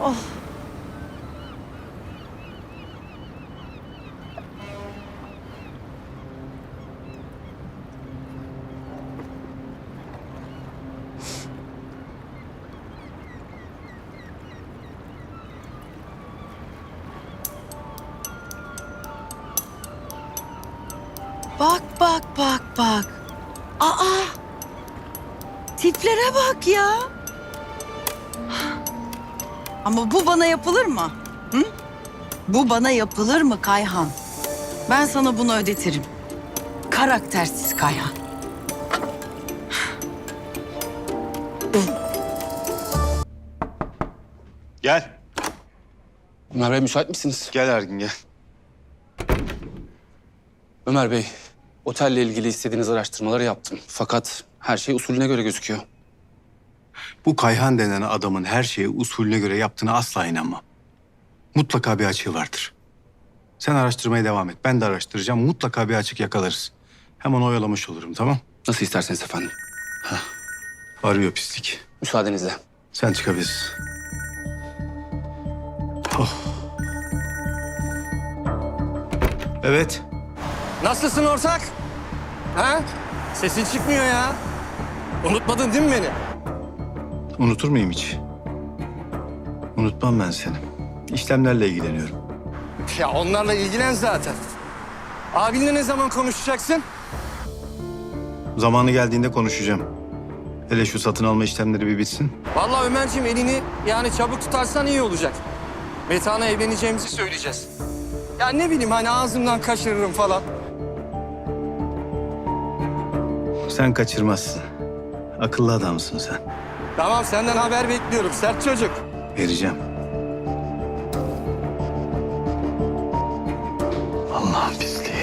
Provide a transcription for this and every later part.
Oh. Bak bak bak bak. Aa! Tiplere bak ya. Ama bu bana yapılır mı? Hı? Bu bana yapılır mı Kayhan? Ben sana bunu ödetirim. Karaktersiz Kayhan. Gel. Ömer Bey müsait misiniz? Gel Ergin gel. Ömer Bey, otelle ilgili istediğiniz araştırmaları yaptım. Fakat her şey usulüne göre gözüküyor. Bu Kayhan denen adamın her şeyi usulüne göre yaptığına asla inanmam. Mutlaka bir açığı vardır. Sen araştırmaya devam et. Ben de araştıracağım. Mutlaka bir açık yakalarız. Hem onu oyalamış olurum tamam? Nasıl isterseniz efendim. Arıyor pislik. Müsaadenizle. Sen çıkabilirsin. Oh. Evet. Nasılsın ortak? Ha? Sesin çıkmıyor ya. Unutmadın değil mi beni? Unutur muyum hiç? Unutmam ben seni. İşlemlerle ilgileniyorum. Ya onlarla ilgilen zaten. Abinle ne zaman konuşacaksın? Zamanı geldiğinde konuşacağım. Hele şu satın alma işlemleri bir bitsin. Vallahi Ömerciğim elini yani çabuk tutarsan iyi olacak. Metan'a evleneceğimizi söyleyeceğiz. Ya ne bileyim hani ağzımdan kaçırırım falan. Sen kaçırmazsın. Akıllı adamsın sen. Tamam senden haber bekliyorum sert çocuk. Vereceğim. Allah'ın pisliği.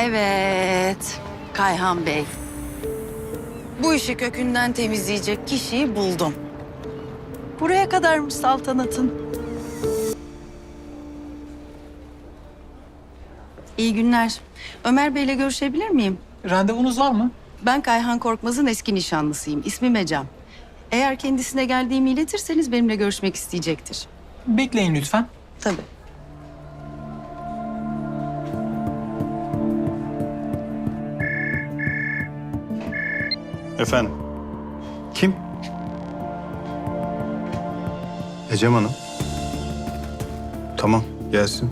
Evet, Kayhan Bey. Bu işi kökünden temizleyecek kişiyi buldum. Buraya kadarmış saltanatın. İyi günler. Ömer Bey'le görüşebilir miyim? Randevunuz var mı? Ben Kayhan Korkmaz'ın eski nişanlısıyım. İsmim Ecem. Eğer kendisine geldiğimi iletirseniz benimle görüşmek isteyecektir. Bekleyin lütfen. Tabii. Efendim? Kim? Ecem Hanım. Tamam, gelsin.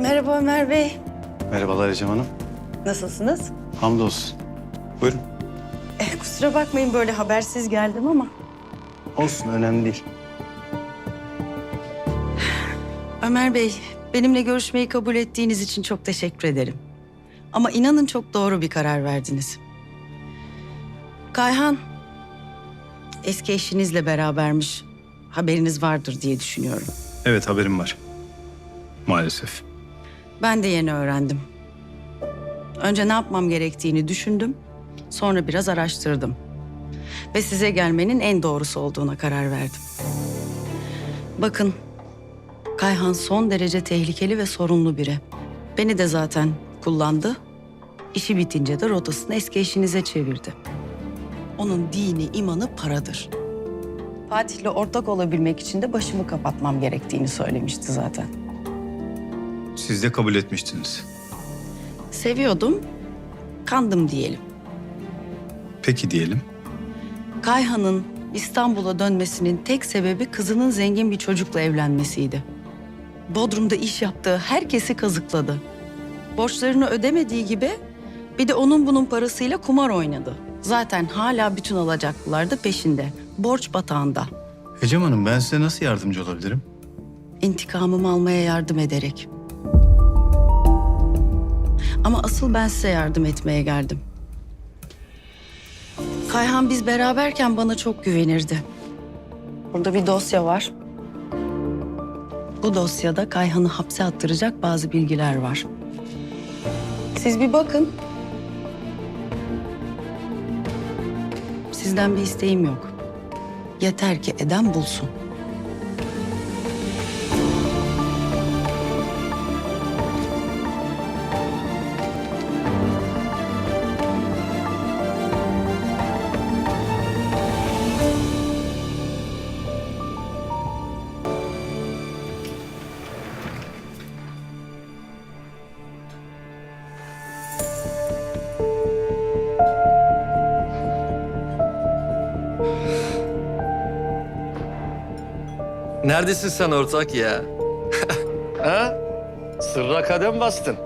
Merhaba Ömer Bey. Merhabalar Ecem Hanım. Nasılsınız? Hamdolsun. Buyurun. Eh, kusura bakmayın böyle habersiz geldim ama. Olsun, önemli değil. Ömer Bey, benimle görüşmeyi kabul ettiğiniz için çok teşekkür ederim. Ama inanın çok doğru bir karar verdiniz. Kayhan, eski eşinizle berabermiş. Haberiniz vardır diye düşünüyorum. Evet, haberim var. Maalesef. Ben de yeni öğrendim. Önce ne yapmam gerektiğini düşündüm. Sonra biraz araştırdım. Ve size gelmenin en doğrusu olduğuna karar verdim. Bakın, Kayhan son derece tehlikeli ve sorunlu biri. Beni de zaten kullandı. İşi bitince de rotasını eski eşinize çevirdi. Onun dini, imanı paradır. Fatih'le ortak olabilmek için de başımı kapatmam gerektiğini söylemişti zaten. Siz de kabul etmiştiniz. Seviyordum, kandım diyelim. Peki diyelim. Kayhan'ın İstanbul'a dönmesinin tek sebebi kızının zengin bir çocukla evlenmesiydi. Bodrum'da iş yaptığı herkesi kazıkladı. Borçlarını ödemediği gibi bir de onun bunun parasıyla kumar oynadı. Zaten hala bütün alacaklılar da peşinde. Borç batağında. Ecem Hanım, ben size nasıl yardımcı olabilirim? İntikamımı almaya yardım ederek. Ama asıl ben size yardım etmeye geldim. Kayhan biz beraberken bana çok güvenirdi. Burada bir dosya var. Bu dosyada Kayhan'ı hapse attıracak bazı bilgiler var. Siz bir bakın. Sizden bir isteğim yok. Yeter ki eden bulsun. Neredesin sen ortak ya? ha? Sırra kadem bastın.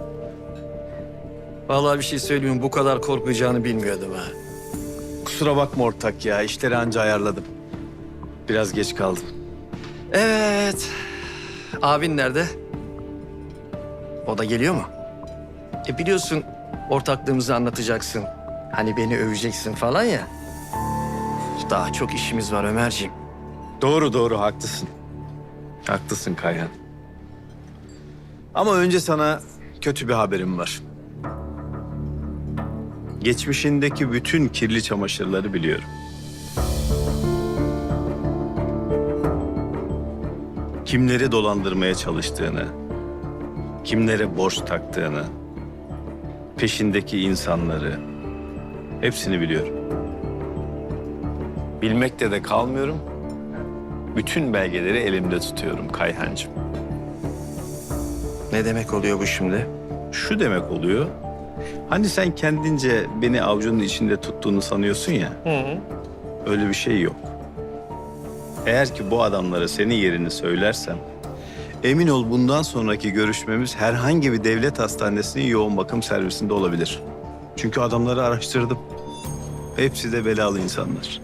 Vallahi bir şey söyleyeyim bu kadar korkmayacağını bilmiyordum ha. Kusura bakma ortak ya. işleri anca ayarladım. Biraz geç kaldım. Evet. Abin nerede? O da geliyor mu? E biliyorsun ortaklığımızı anlatacaksın. Hani beni öveceksin falan ya. Daha çok işimiz var Ömerciğim. Doğru doğru haklısın. Haklısın Kayhan. Ama önce sana kötü bir haberim var. Geçmişindeki bütün kirli çamaşırları biliyorum. Kimleri dolandırmaya çalıştığını, kimlere borç taktığını, peşindeki insanları hepsini biliyorum. Bilmekte de kalmıyorum. Bütün belgeleri elimde tutuyorum Kayhancığım. Ne demek oluyor bu şimdi? Şu demek oluyor. Hani sen kendince beni avucunun içinde tuttuğunu sanıyorsun ya. Öyle bir şey yok. Eğer ki bu adamlara senin yerini söylersem... ...emin ol bundan sonraki görüşmemiz herhangi bir devlet hastanesinin yoğun bakım servisinde olabilir. Çünkü adamları araştırdım. Hepsi de belalı insanlar.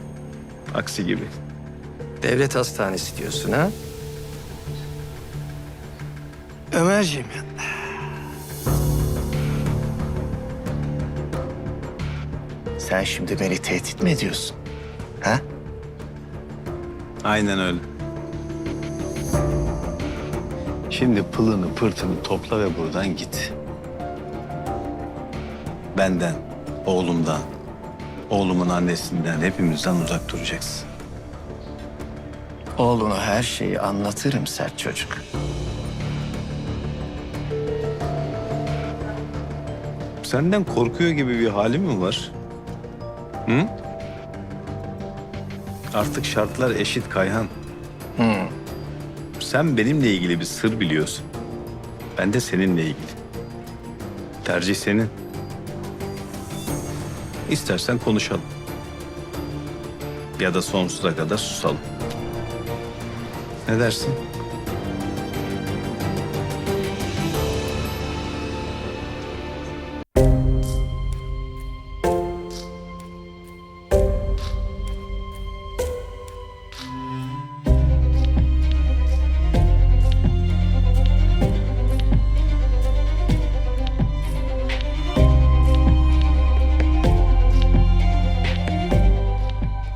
Aksi gibi. Devlet hastanesi diyorsun ha? Ömerciğim. Sen şimdi beni tehdit mi ediyorsun? Ha? Aynen öyle. Şimdi pılını pırtını topla ve buradan git. Benden, oğlumdan, oğlumun annesinden, hepimizden uzak duracaksın. Oğluna her şeyi anlatırım sert çocuk. Senden korkuyor gibi bir hali mi var? Hı? Artık şartlar eşit Kayhan. Sen benimle ilgili bir sır biliyorsun. Ben de seninle ilgili. Tercih senin. İstersen konuşalım. Ya da sonsuza kadar susalım. Ne dersin?